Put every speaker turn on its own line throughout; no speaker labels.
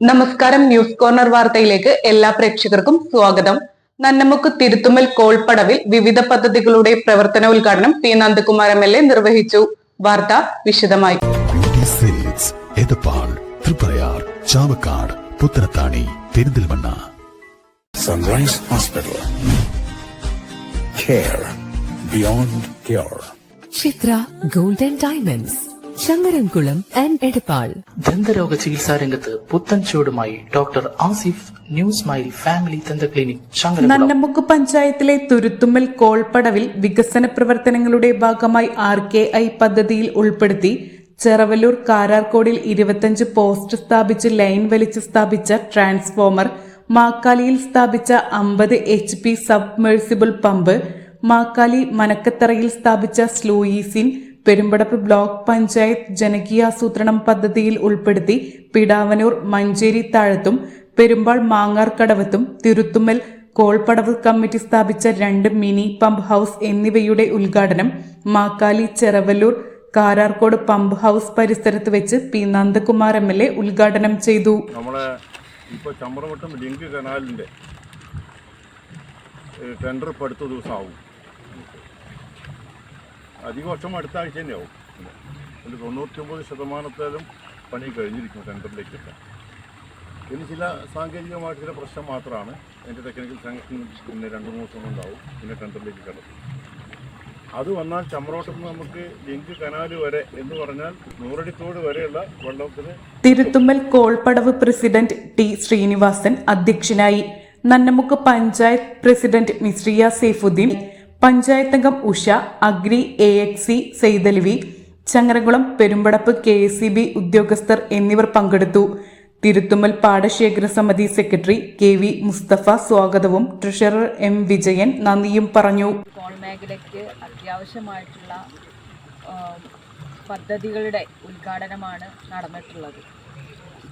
നമസ്കാരം news corner വാർത്തയിലേക്ക് എല്ലാ പ്രേക്ഷകർക്കും സ്വാഗതം. നന്നമുക്ക് തിരുത്തുമ്മൽ കോൾപ്പടവിൽ വിവിധ പദ്ധതികളുടെ പ്രവർത്തന ഉദ്ഘാടനം P Nandakumar M L A നിർവഹിച്ചു. വാർത്ത വിശദമായി.
Triprayar Chavakkad Puthanathani Perinthalmanna.
Sunrise hospital care beyond care
Chitra golden diamonds. Changaramkulam and Edappal.
ദന്തരോഗ ചികിത്സാ രംഗത്ത് പുത്തൻ ചുവടുമായി doctor Asif new smile family ദന്ത ക്ലിനിക്
നന്നമുക്ക് പഞ്ചായത്തിലെ തുരുത്തുമ്മൽ കോൾപ്പടവിൽ വികസന പ്രവർത്തനങ്ങളുടെ ഭാഗമായി ആർ കെ ഐ പദ്ധതിയിൽ ഉൾപ്പെടുത്തി ചെറവല്ലൂർ കാരാർകോടിൽ ഇരുപത്തഞ്ച് പോസ്റ്റ് സ്ഥാപിച്ച് ലൈൻ വലിച്ച് സ്ഥാപിച്ച ട്രാൻസ്ഫോമർ മാക്കാലിയിൽ സ്ഥാപിച്ച അമ്പത് H P submersible pump Makkali മനക്കത്തറയിൽ സ്ഥാപിച്ച സ്ലൂയിസിൻ പെരുമ്പടപ്പ് ബ്ലോക്ക് പഞ്ചായത്ത് ജനകീയാസൂത്രണം പദ്ധതിയിൽ ഉൾപ്പെടുത്തി പിടാവനൂർ മഞ്ചേരി താഴത്തും പെരുമ്പാൾ മാങ്ങാർക്കടവത്തും തിരുത്തുമ്മൽ കോൾപ്പടവ് കമ്മിറ്റി സ്ഥാപിച്ച രണ്ട് മിനി പമ്പ് ഹൗസ് എന്നിവയുടെ ഉദ്ഘാടനം മാക്കാലി ചെറവല്ലൂർ കാരാർകോട് പമ്പ് ഹൗസ് പരിസരത്ത് വെച്ച് P Nandakumar M L A ഉദ്ഘാടനം ചെയ്തു.
ലിങ്ക് ടെൻഡർ ഇപ്പോൾ അടുത്ത ദിവസം ആവും അധിക വർഷം അടുത്ത ആഴ്ച തന്നെ ആവും തൊണ്ണൂറ്റി തൊണ്ണൂറ്റൊമ്പത് ശതമാനത്തേലും പണി കഴിഞ്ഞിരിക്കും ടെൻഡറിലേക്കൊക്കെ. പിന്നെ ചില സാങ്കേതികമായിട്ട് ചില പ്രശ്നം മാത്രമാണ്. അതിന്റെ ടെക്നിക്കൽ സാങ്ഷൻ പിന്നെ രണ്ട് മൂന്ന് ദിവസം ഉണ്ടാവും പിന്നെ ടെൻഡറിലേക്ക് കിടക്കും. അത് വന്നാൽ ചമ്രോട്ടം നമുക്ക് ലിങ്ക് കനാൽ വരെ എന്ന് പറഞ്ഞാൽ നൂറടിത്തോട് വരെയുള്ള വെള്ളത്തിന്
തിരുത്തുമ്മൽ കോൾപ്പടവ് പ്രസിഡന്റ് ടി ശ്രീനിവാസൻ അധ്യക്ഷനായി. നന്നമുക്ക് പഞ്ചായത്ത് പ്രസിഡന്റ് മിശ്രിയ സൈഫുദ്ദീൻ പഞ്ചായത്ത് അംഗം Usha agri A X C Saidalavi Changaramkulam Perumpadappu K S C B ഉദ്യോഗസ്ഥർ എന്നിവർ പങ്കെടുത്തു. തിരുത്തുമ്മൽ പാടശേഖര സമിതി സെക്രട്ടറി കെ വി മുസ്തഫ സ്വാഗതവും ട്രഷറർ എം വിജയൻ നന്ദിയും പറഞ്ഞു.
കോൾ മേഖലയ്ക്ക് അത്യാവശ്യമായിട്ടുള്ള പദ്ധതികളുടെ ഉദ്ഘാടനമാണ് നടന്നിട്ടുള്ളത്.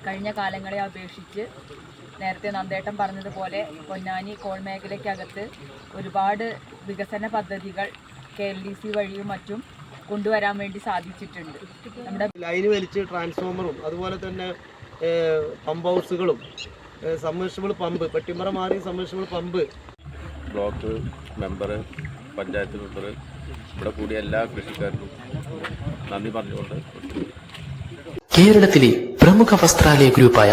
കഴിഞ്ഞ കാലങ്ങളെ അപേക്ഷിച്ച് നേരത്തെ നന്ദേട്ടൻ പറഞ്ഞതുപോലെ പൊന്നാനി കോൾ മേഖലയ്ക്കകത്ത് ഒരുപാട് വികസന പദ്ധതികൾ കെ എൽ ഡി സി വഴിയും മറ്റും കൊണ്ടുവരാൻ വേണ്ടി സാധിച്ചിട്ടുണ്ട്. നമ്മുടെ
ലൈന് വലിച്ച് ട്രാൻസ്ഫോമറും അതുപോലെ തന്നെ പമ്പ് ഹൗസുകളും സബ്മേഴ്സിബിൾ പമ്പ് പെട്ടിമറ മാറി submersible pump.
Block member panchayat member ഇവിടെ കൂടിയ എല്ലാ കൃഷിക്കാർക്കും നന്ദി പറഞ്ഞുകൊണ്ട്
കേരളത്തിലെ പ്രമുഖ വസ്ത്രാലയ ഗ്രൂപ്പായ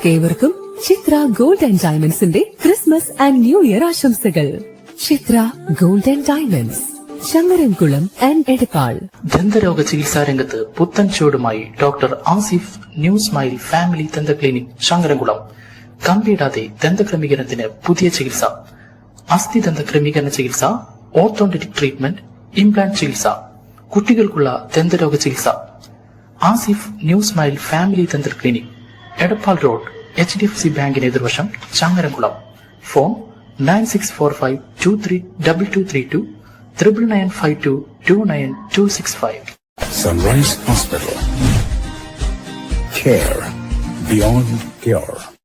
നിങ്ങൾക്ക് ഏവർക്കും ചിത്ര ഗോൾഡ് ആൻഡ് ഡയമണ്ട്സിന്റെ ക്രിസ്മസ് ആൻഡ് ന്യൂ ഇയർ ആശംസകൾ. Chitra gold and diamonds Shankarankulam and Edappal.
ദന്തരോഗ ചികിത്സാ രംഗത്ത് പുത്തൻ ചുവടുമായി doctor Asif new smile family ദന്ത ക്ലിനിക് ശങ്കരൻകുളം. കമ്പിയിടാതെ ദന്തക്രമീകരണത്തിന് പുതിയ ചികിത്സ. അസ്ഥി ദന്ത ക്രമീകരണ ചികിത്സ ഓർത്തോണ്ടിക് ട്രീറ്റ്മെന്റ് ഇംപ്ലാന്റ് ചികിത്സ. കുട്ടികൾക്കുള്ള ദന്തരോഗ ചികിത്സ. Asif new smile family dental clinic. Edappal road H D F C ബാങ്കിന് എതിർവശം Changaramkulam. Phone nine six four five two three double two three two triple nine five two two nine two six five.
Sunrise hospital care beyond cure.